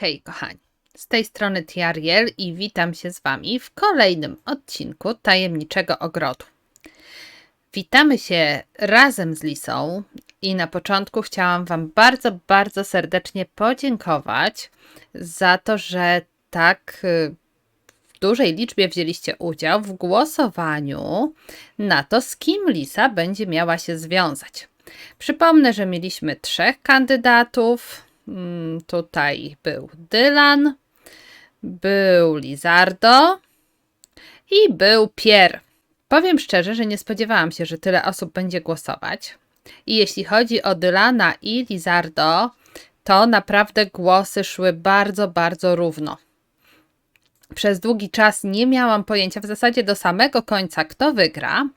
Hej, kochani. Z tej strony Tiariel i witam się z Wami w kolejnym odcinku Tajemniczego Ogrodu. Witamy się razem z Lisą i na początku chciałam Wam bardzo, bardzo serdecznie podziękować za to, że tak y, w dużej liczbie wzięliście udział w głosowaniu na to, z kim Lisa będzie miała się związać. Przypomnę, że mieliśmy trzech kandydatów. Mm, Tutaj był Dylan, był Lizardo i był Pierre. Powiem szczerze, że nie spodziewałam się, że tyle osób będzie głosować. I jeśli chodzi o Dylana i Lizardo, to naprawdę głosy szły bardzo, bardzo równo. Przez długi czas nie miałam pojęcia w zasadzie do samego końca, kto wygra,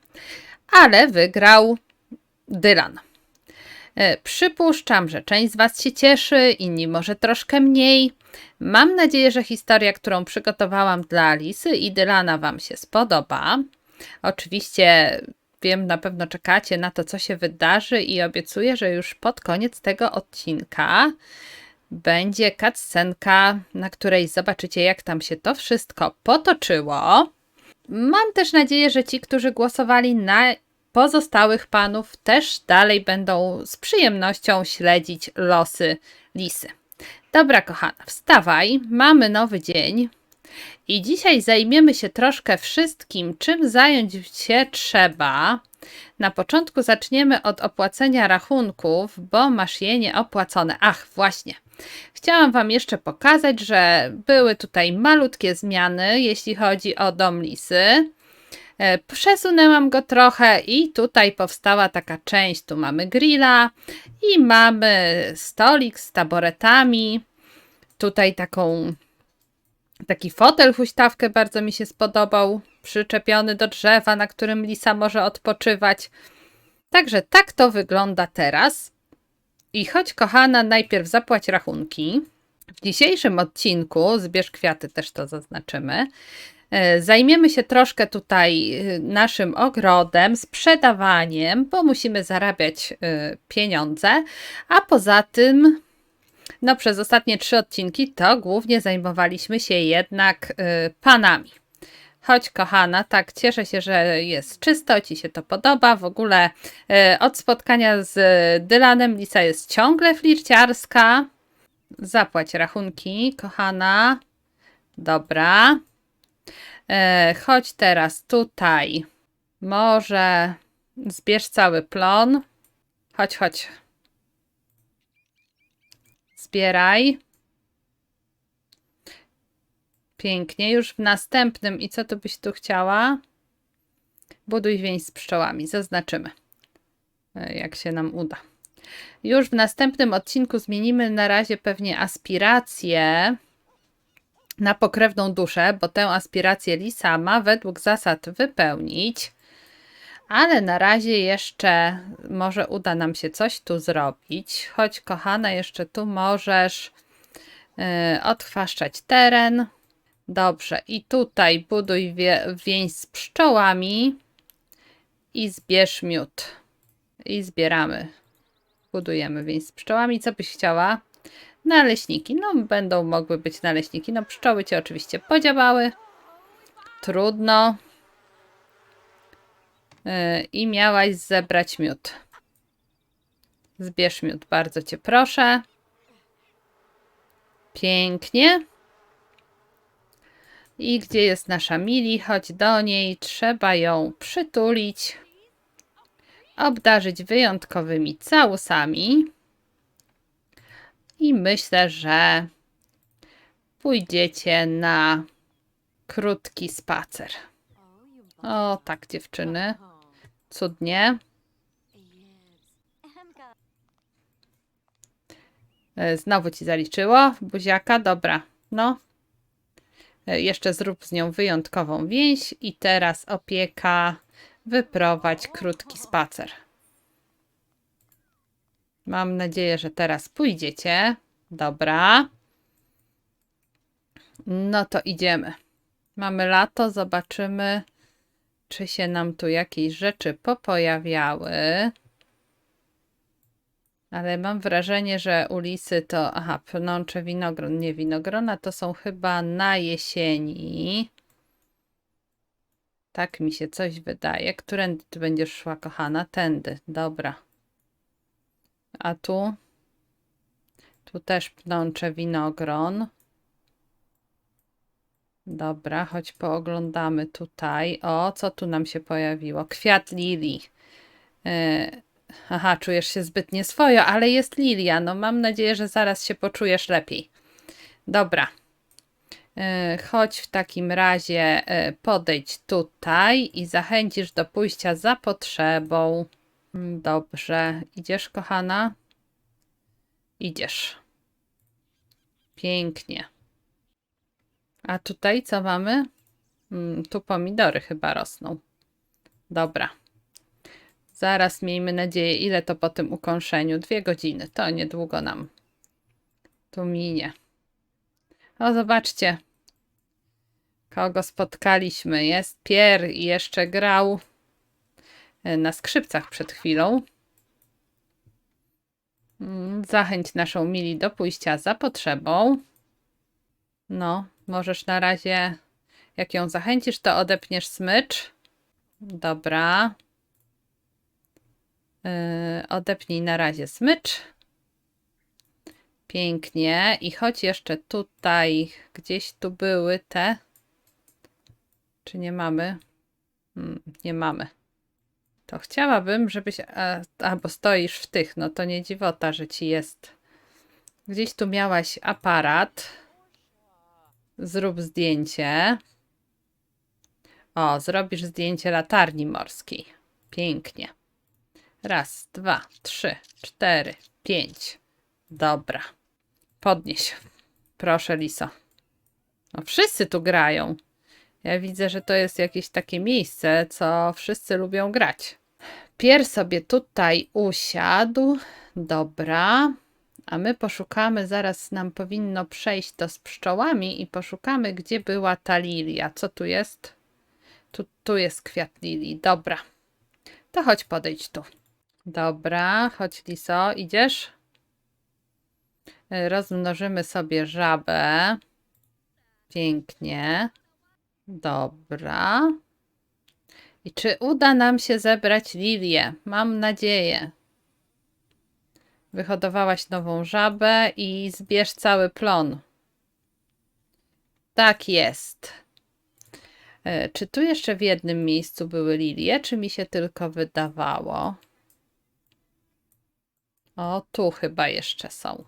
ale wygrał Dylan. E, Przypuszczam, że część z Was się cieszy, inni może troszkę mniej. Mam nadzieję, że historia, którą przygotowałam dla Alisy i Dylana Wam się spodoba. Oczywiście wiem, na pewno czekacie na to, co się wydarzy i obiecuję, że już pod koniec tego odcinka będzie cutscenka, na której zobaczycie, jak tam się to wszystko potoczyło. Mam też nadzieję, że ci, którzy głosowali na pozostałych panów, też dalej będą z przyjemnością śledzić losy lisy. Dobra, kochana, wstawaj, mamy nowy dzień. I dzisiaj zajmiemy się troszkę wszystkim, czym zająć się trzeba. Na początku zaczniemy od opłacenia rachunków, bo masz je nieopłacone. Ach, właśnie. Chciałam Wam jeszcze pokazać, że były tutaj malutkie zmiany, jeśli chodzi o dom Lisy. E, Przesunęłam go trochę i tutaj powstała taka część. Tu mamy grilla i mamy stolik z taboretami. Tutaj taką taki fotel huśtawkę bardzo mi się spodobał, przyczepiony do drzewa, na którym lisa może odpoczywać. Także tak to wygląda teraz. I choć kochana, najpierw zapłać rachunki. W dzisiejszym odcinku, zbierz kwiaty, też to zaznaczymy. E, Zajmiemy się troszkę tutaj e, naszym ogrodem, sprzedawaniem, bo musimy zarabiać e, pieniądze, a poza tym no, przez ostatnie trzy odcinki to głównie zajmowaliśmy się jednak panami. Chodź, kochana, tak, cieszę się, że jest czysto, ci się to podoba. W ogóle od spotkania z Dylanem Lisa jest ciągle flirciarska. Zapłać rachunki, kochana. Dobra. E, chodź teraz tutaj. Może zbierz cały plon. Chodź, chodź. Zbieraj. Pięknie. Już w następnym. I co tu byś tu chciała? Buduj więź z pszczołami. Zaznaczymy. e, Jak się nam uda. Już w następnym odcinku zmienimy na razie pewnie aspirację na pokrewną duszę, bo tę aspirację Lisa ma według zasad wypełnić. Ale na razie jeszcze może uda nam się coś tu zrobić. Chodź, kochana, jeszcze tu możesz yy, odchwaszczać teren. Dobrze, i tutaj buduj wie, więź z pszczołami i zbierz miód. I zbieramy. Budujemy więź z pszczołami. Co byś chciała? Naleśniki. No, będą mogły być naleśniki. No, pszczoły cię oczywiście podziałały. Trudno. Yy, i miałaś zebrać miód. Zbierz miód, bardzo cię proszę. Pięknie. I gdzie jest nasza Mili? Chodź do niej. Trzeba ją przytulić. Obdarzyć wyjątkowymi całusami. I myślę, że pójdziecie na krótki spacer. O, tak, dziewczyny. Cudnie. E, Znowu ci zaliczyło. Buziaka, dobra. No. E, Jeszcze zrób z nią wyjątkową więź i teraz opieka. Wyprowadź krótki spacer. Mam nadzieję, że teraz pójdziecie. Dobra. No to idziemy. Mamy lato, zobaczymy, czy się nam tu jakieś rzeczy popojawiały. Ale mam wrażenie, że u Lisy to. Aha, pnącze winogron, nie winogrona, to są chyba na jesieni. Tak mi się coś wydaje. Którędy ty będziesz szła, kochana? Tędy, dobra. A tu? Tu też pnącze winogron. Dobra, choć pooglądamy tutaj. O, co tu nam się pojawiło? Kwiat lilii. Yy, aha, czujesz się zbyt nieswojo, ale jest lilia. No mam nadzieję, że zaraz się poczujesz lepiej. Dobra. Yy, chodź w takim razie, yy, podejdź tutaj i zachęcisz do pójścia za potrzebą. Dobrze. Idziesz, kochana? Idziesz. Pięknie. A tutaj co mamy? Mm, tu pomidory chyba rosną. Dobra. Zaraz miejmy nadzieję, ile to po tym ukąszeniu? Dwie godziny. To niedługo nam tu minie. O, zobaczcie. Kogo spotkaliśmy? Jest Pier i jeszcze grał na skrzypcach przed chwilą. Mm, Zachęć naszą Mili do pójścia za potrzebą. No, możesz na razie, jak ją zachęcisz, to odepniesz smycz. Dobra. Yy, odepnij na razie smycz. Pięknie. I chodź jeszcze tutaj, gdzieś tu były te. Czy nie mamy? Hmm, nie mamy. To chciałabym, żebyś. A, a, bo stoisz w tych, no to nie dziwota, że ci jest. Gdzieś tu miałaś aparat. Zrób zdjęcie. O, zrobisz zdjęcie latarni morskiej. Pięknie. Raz, dwa, trzy, cztery, pięć. Dobra. Podnieś. Proszę, Liso. No, wszyscy tu grają. Ja widzę, że to jest jakieś takie miejsce, co wszyscy lubią grać. Pier sobie tutaj usiadł. Dobra. A my poszukamy, zaraz nam powinno przejść to z pszczołami i poszukamy, gdzie była ta lilia. Co tu jest? Tu, tu jest kwiat lilii. Dobra. To chodź podejdź tu. Dobra, chodź Liso, idziesz? Rozmnożymy sobie żabę. Pięknie. Dobra. I czy uda nam się zebrać lilię? Mam nadzieję. Wyhodowałaś nową żabę i zbierz cały plon. Tak jest. E, Czy tu jeszcze w jednym miejscu były lilie, czy mi się tylko wydawało? O, tu chyba jeszcze są.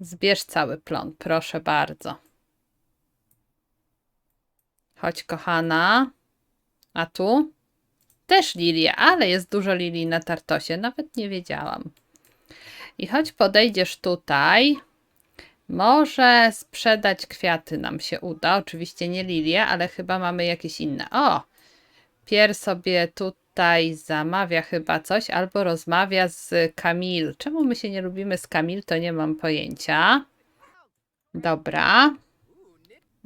Zbierz cały plon, proszę bardzo. Chodź, kochana. A tu? Też lilie, ale jest dużo lilii na tartosie, nawet nie wiedziałam. I choć podejdziesz tutaj, może sprzedać kwiaty nam się uda. Oczywiście nie lilie, ale chyba mamy jakieś inne. O! Pier sobie tutaj zamawia chyba coś, albo rozmawia z Kamil. Czemu my się nie lubimy z Kamil, to nie mam pojęcia. Dobra.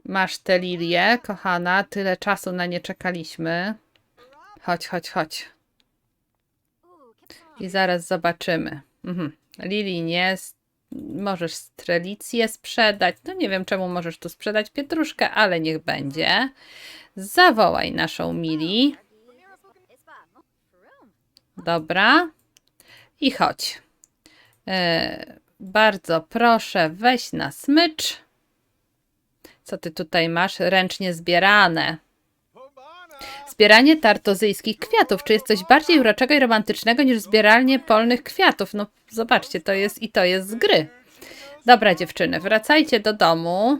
Masz te lilie, kochana. Tyle czasu na nie czekaliśmy. Chodź, chodź, chodź. I zaraz zobaczymy. Mhm. Lili nie. Możesz strelicję sprzedać. No nie wiem, czemu możesz tu sprzedać pietruszkę, ale niech będzie. Zawołaj naszą Mili. Dobra. I chodź. E, bardzo proszę, weź na smycz. Co ty tutaj masz? Ręcznie zbierane. Zbieranie tartozyjskich kwiatów. Czy jest coś bardziej uroczego i romantycznego niż zbieranie polnych kwiatów? No zobaczcie, to jest i to jest z gry. Dobra dziewczyny, wracajcie do domu.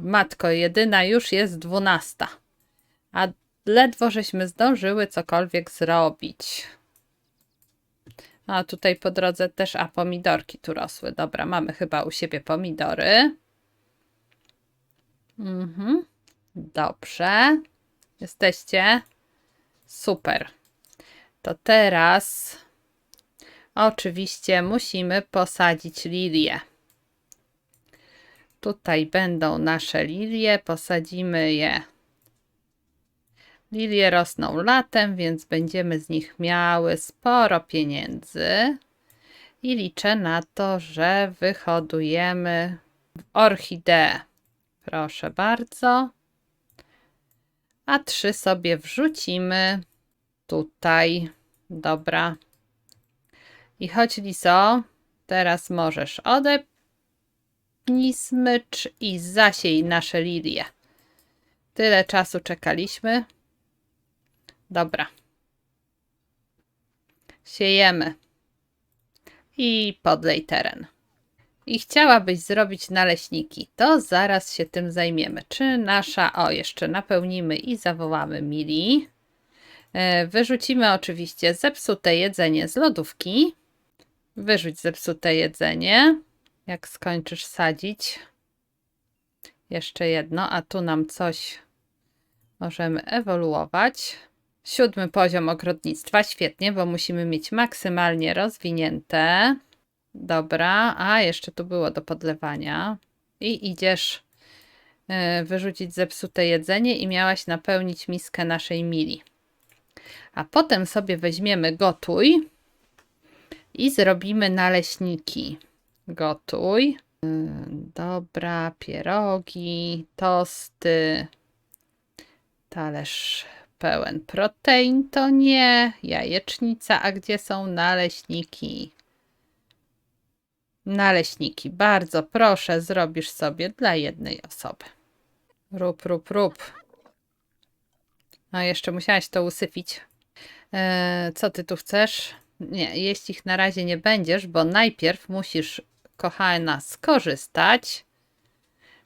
Matko jedyna, już jest dwunasta. A ledwo żeśmy zdążyły cokolwiek zrobić. A tutaj po drodze też, a pomidorki tu rosły. Dobra, mamy chyba u siebie pomidory. Mhm. Dobrze. Jesteście? Super. To teraz oczywiście musimy posadzić lilię. Tutaj będą nasze lilie, posadzimy je. Lilie rosną latem, więc będziemy z nich miały sporo pieniędzy. I liczę na to, że wyhodujemy orchideę. Proszę bardzo. A trzy sobie wrzucimy tutaj. Dobra. I chodź, Liso. Teraz możesz odepnij smycz i zasiej nasze lilie. Tyle czasu czekaliśmy. Dobra. Siejemy. I podlej teren. I chciałabyś zrobić naleśniki, to zaraz się tym zajmiemy. Czy nasza, o jeszcze napełnimy i zawołamy Mili. E, Wyrzucimy oczywiście zepsute jedzenie z lodówki. Wyrzuć zepsute jedzenie. Jak skończysz sadzić. Jeszcze jedno, a tu nam coś możemy ewoluować. Siódmy poziom ogrodnictwa, świetnie, bo musimy mieć maksymalnie rozwinięte. Dobra, a jeszcze tu było do podlewania. I idziesz y, wyrzucić zepsute jedzenie i miałaś napełnić miskę naszej mili. A potem sobie weźmiemy gotuj i zrobimy naleśniki. Gotuj. Y, Dobra, pierogi, tosty, talerz pełen protein to nie, jajecznica, a gdzie są naleśniki? Naleśniki, bardzo proszę, zrobisz sobie dla jednej osoby. Rób, rób, rób. A jeszcze musiałaś to usypić. Eee, co ty tu chcesz? Nie, jeść ich na razie nie będziesz, bo najpierw musisz, kochana, skorzystać.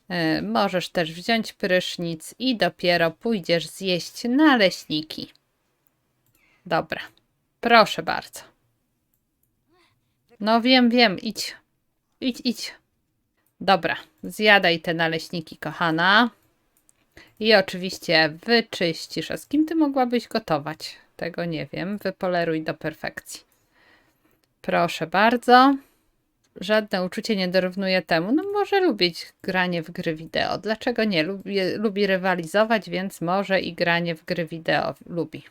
E, Możesz też wziąć prysznic i dopiero pójdziesz zjeść naleśniki. Dobra, proszę bardzo. No wiem, wiem, idź. Idź, idź. Dobra, zjadaj te naleśniki, kochana. I oczywiście wyczyścisz. A z kim ty mogłabyś gotować? Tego nie wiem. Wypoleruj do perfekcji. Proszę bardzo żadne uczucie nie dorównuje temu. No może lubić granie w gry wideo. Dlaczego nie? Lubi, lubi rywalizować, więc może i granie w gry wideo lubi.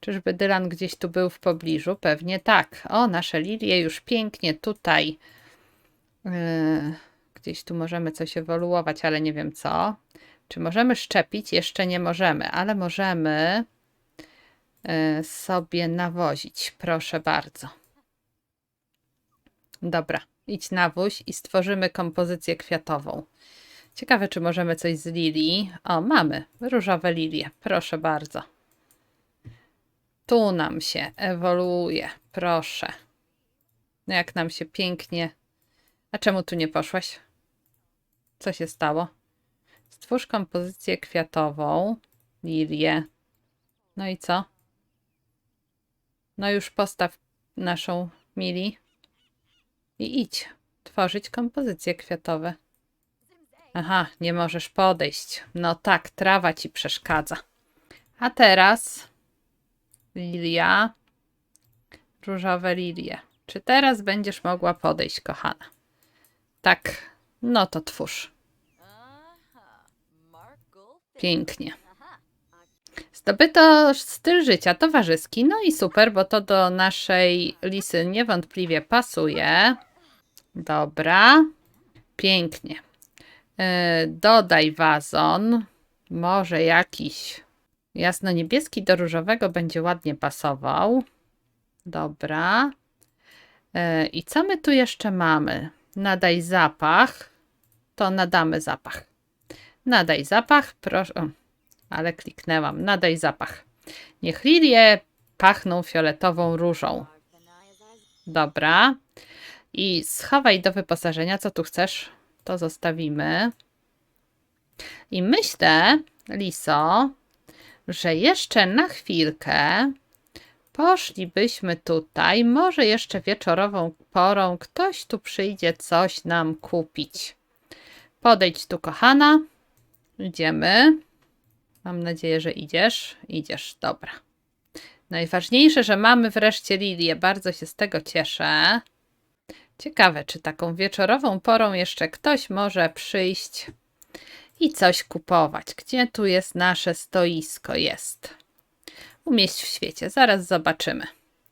Czyżby Dylan gdzieś tu był w pobliżu? Pewnie tak. O, nasze lilie już pięknie tutaj. Yy, gdzieś tu możemy coś ewoluować, ale nie wiem co. Czy możemy szczepić? Jeszcze nie możemy, ale możemy yy, sobie nawozić. Proszę bardzo. Dobra, idź na wóź i stworzymy kompozycję kwiatową. Ciekawe, czy możemy coś z lilii. O, mamy różowe lilie. Proszę bardzo. Tu nam się ewoluuje. Proszę. Jak nam się pięknie. A czemu tu nie poszłaś? Co się stało? Stwórz kompozycję kwiatową. Lilię. No i co? No już postaw naszą mili i idź tworzyć kompozycje kwiatowe. Aha, nie możesz podejść. No tak, trawa ci przeszkadza. A teraz lilia, różowe lilie. Czy teraz będziesz mogła podejść, kochana? Tak, no to twórz. Pięknie. Zdobyto styl życia towarzyski, no i super, bo to do naszej lisy niewątpliwie pasuje. Dobra, pięknie. Yy, dodaj wazon, może jakiś jasno-niebieski do różowego będzie ładnie pasował. Dobra. Yy, I co my tu jeszcze mamy? Nadaj zapach. To nadamy zapach. Nadaj zapach, proszę. O, ale kliknęłam. Nadaj zapach. Niech lilie pachną fioletową różą. Dobra. I schowaj do wyposażenia, co tu chcesz, to zostawimy. I myślę, Liso, że jeszcze na chwilkę poszlibyśmy tutaj. Może jeszcze wieczorową porą ktoś tu przyjdzie coś nam kupić. Podejdź tu, kochana. Idziemy. Mam nadzieję, że idziesz. Idziesz, dobra. Najważniejsze, że mamy wreszcie lilię. Bardzo się z tego cieszę. Ciekawe, czy taką wieczorową porą jeszcze ktoś może przyjść i coś kupować. Gdzie tu jest nasze stoisko? Jest. Umieść w świecie. Zaraz zobaczymy.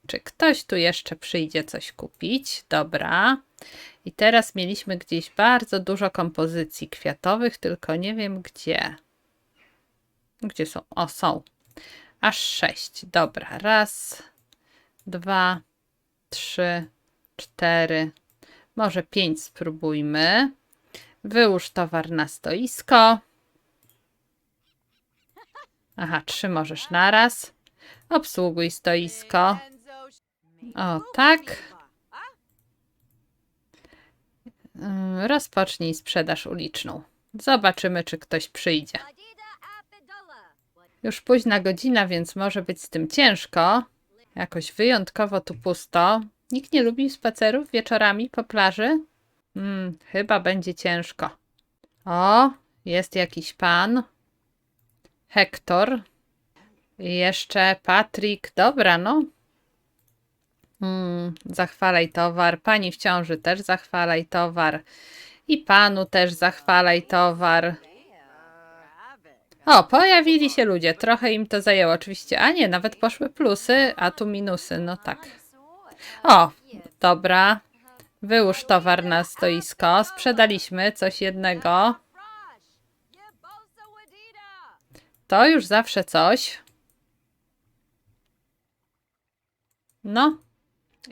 Czy ktoś tu jeszcze przyjdzie coś kupić? Dobra. I teraz mieliśmy gdzieś bardzo dużo kompozycji kwiatowych, tylko nie wiem gdzie. Gdzie są? O, są. Aż sześć. Dobra. Raz, dwa, trzy, cztery, może pięć spróbujmy. Wyłóż towar na stoisko. Aha, trzy możesz naraz. Obsługuj stoisko. O, tak. Ym, Rozpocznij sprzedaż uliczną. Zobaczymy, czy ktoś przyjdzie. Już późna godzina, więc może być z tym ciężko. Jakoś wyjątkowo tu pusto. Nikt nie lubi spacerów wieczorami po plaży? Hmm, chyba będzie ciężko. O, jest jakiś pan. Hektor. I jeszcze Patryk. Dobra, no. Hmm, zachwalaj towar. Pani w ciąży też zachwalaj towar. I panu też zachwalaj towar. O, pojawili się ludzie. Trochę im to zajęło oczywiście. A nie, nawet poszły plusy, a tu minusy. No tak. O, dobra. Wyłóż towar na stoisko. Sprzedaliśmy coś jednego. To już zawsze coś. No.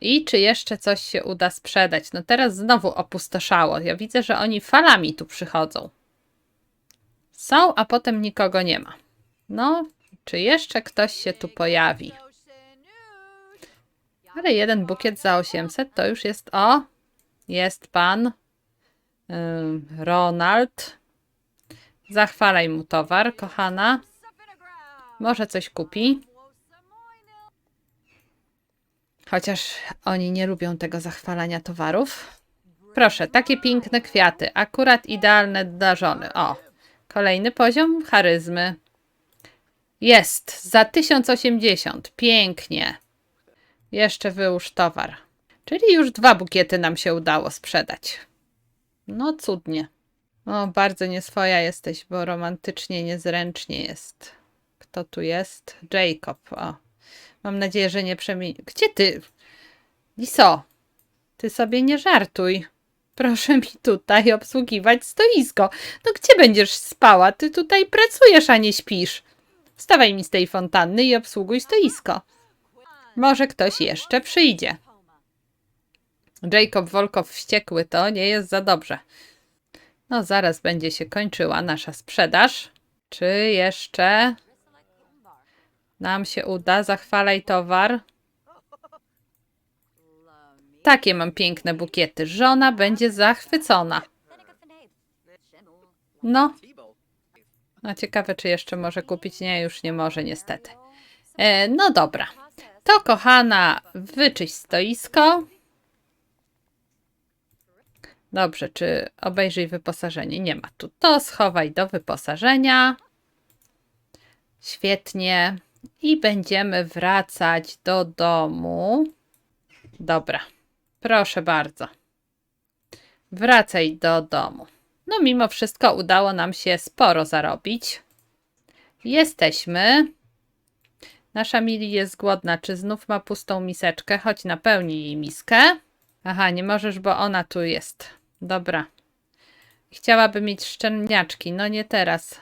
I czy jeszcze coś się uda sprzedać? No teraz znowu opustoszało. Ja widzę, że oni falami tu przychodzą. Są, a potem nikogo nie ma. No, czy jeszcze ktoś się tu pojawi? Ale jeden bukiet za 800 to już jest o. Jest pan ym, Ronald. Zachwalaj mu towar, kochana. Może coś kupi. Chociaż oni nie lubią tego zachwalania towarów. Proszę, takie piękne kwiaty. Akurat idealne dla żony. O, kolejny poziom charyzmy. Jest, za 1080. Pięknie. Jeszcze wyłóż towar. Czyli już dwa bukiety nam się udało sprzedać. No cudnie. O, bardzo nieswoja jesteś, bo romantycznie niezręcznie jest. Kto tu jest? Jacob. O. Mam nadzieję, że nie przemieni... Gdzie ty? Liso, ty sobie nie żartuj. Proszę mi tutaj obsługiwać stoisko. No gdzie będziesz spała? Ty tutaj pracujesz, a nie śpisz. Wstawaj mi z tej fontanny i obsługuj stoisko. Może ktoś jeszcze przyjdzie. Jacob Wolkow wściekły to nie jest za dobrze. No zaraz będzie się kończyła nasza sprzedaż. Czy jeszcze nam się uda? Zachwalaj towar. Takie mam piękne bukiety. Żona będzie zachwycona. No. No ciekawe, czy jeszcze może kupić. Nie, już nie może niestety. E, no dobra. To kochana, wyczyść stoisko. Dobrze, czy obejrzyj wyposażenie? Nie ma tu. To schowaj do wyposażenia. Świetnie. I będziemy wracać do domu. Dobra. Proszę bardzo. Wracaj do domu. No, mimo wszystko udało nam się sporo zarobić. Jesteśmy. Nasza Mili jest głodna. Czy znów ma pustą miseczkę? Chodź, napełnij jej miskę. Aha, nie możesz, bo ona tu jest. Dobra. Chciałaby mieć szczeniaczki. No nie teraz.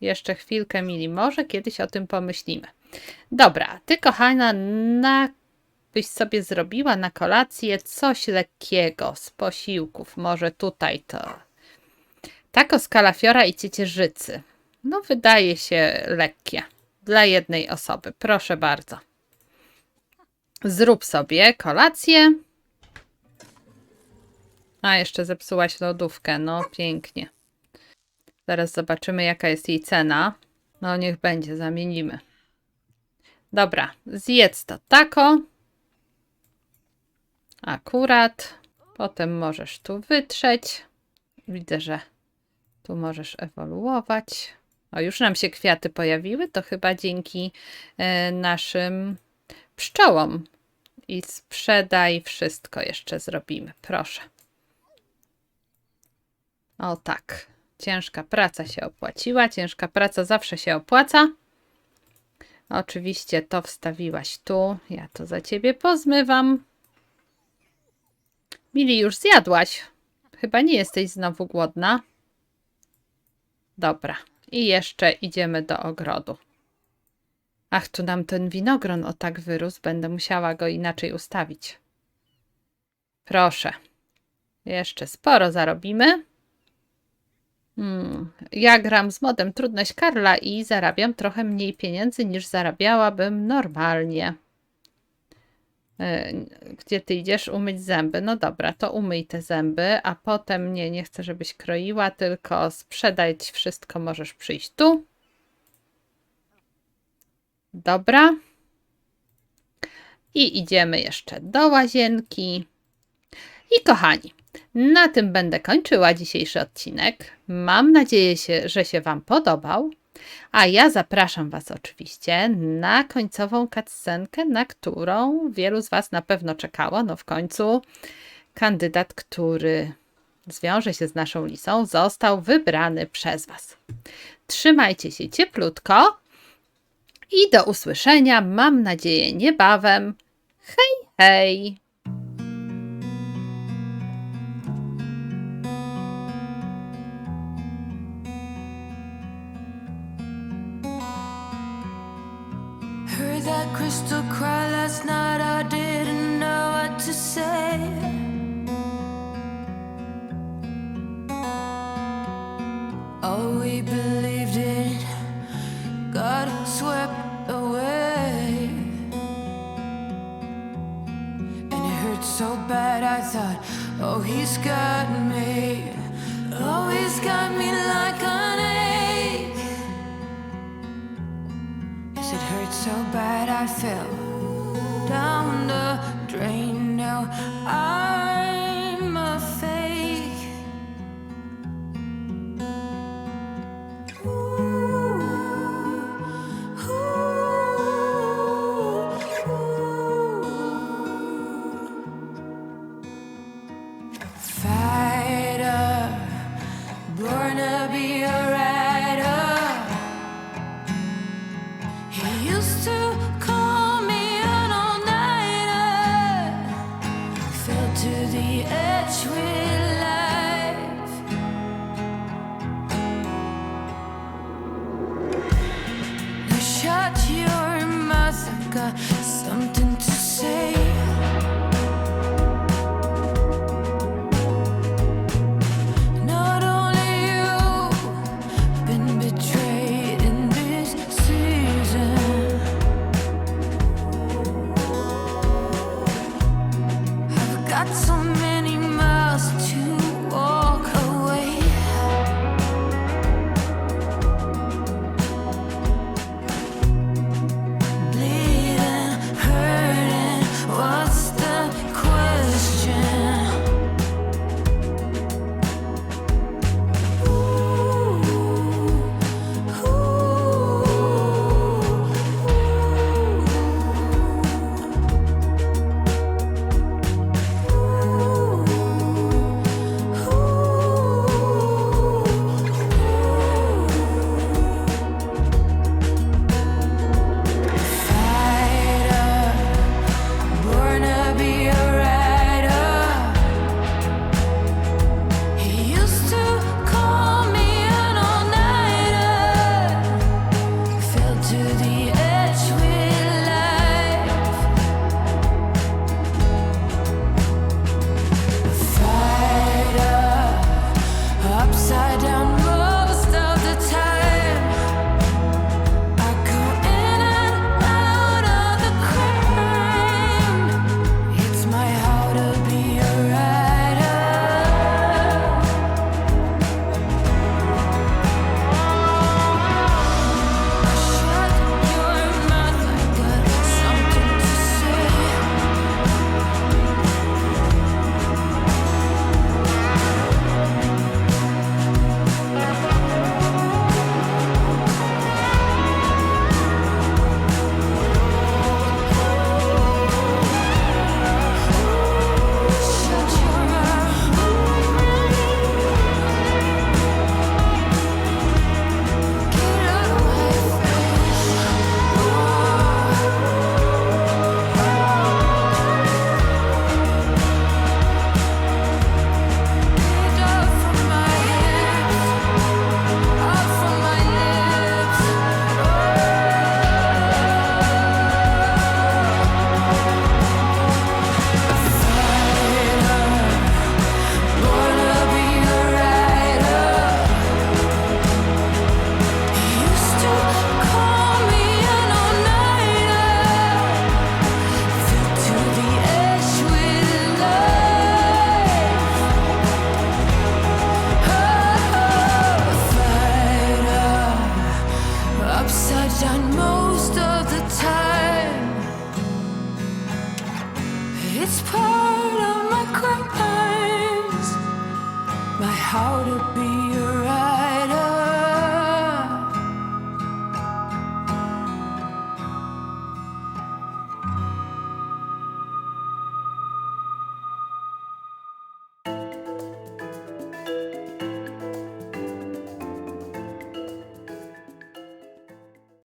Jeszcze chwilkę, Mili. Może kiedyś o tym pomyślimy. Dobra, ty kochana, na byś sobie zrobiła na kolację coś lekkiego z posiłków. Może tutaj to. Tako z kalafiora i ciecierzycy. No, wydaje się lekkie. Dla jednej osoby. Proszę bardzo. Zrób sobie kolację. A, jeszcze zepsułaś lodówkę. No, pięknie. Zaraz zobaczymy, jaka jest jej cena. No, niech będzie, zamienimy. Dobra, zjedz to tako. Akurat. Potem możesz tu wytrzeć. Widzę, że tu możesz ewoluować. O, już nam się kwiaty pojawiły. To chyba dzięki e, naszym pszczołom. I sprzedaj wszystko jeszcze zrobimy. Proszę. O tak. Ciężka praca się opłaciła. Ciężka praca zawsze się opłaca. Oczywiście to wstawiłaś tu. Ja to za ciebie pozmywam. Mili, już zjadłaś. Chyba nie jesteś znowu głodna. Dobra. I jeszcze idziemy do ogrodu. Ach, tu nam ten winogron o tak wyrósł. Będę musiała go inaczej ustawić. Proszę. Jeszcze sporo zarobimy. Hmm. Ja gram z modem Trudność Karla i zarabiam trochę mniej pieniędzy niż zarabiałabym normalnie. E, Gdzie ty idziesz? Umyć zęby. No dobra, to umyj te zęby, a potem nie, nie chcę, żebyś kroiła, tylko sprzedaj wszystko, możesz przyjść tu. Dobra. I idziemy jeszcze do łazienki. I kochani, na tym będę kończyła dzisiejszy odcinek. Mam nadzieję, się, że się Wam podobał. A ja zapraszam Was oczywiście na końcową cutscenkę, na którą wielu z Was na pewno czekało. No w końcu kandydat, który zwiąże się z naszą lisą, został wybrany przez Was. Trzymajcie się cieplutko i do usłyszenia, mam nadzieję, niebawem. Hej, hej! I thought, oh, he's got me. Oh, he's got me like an ache. Yes, it hurt so bad I fell down the drain. Now I'm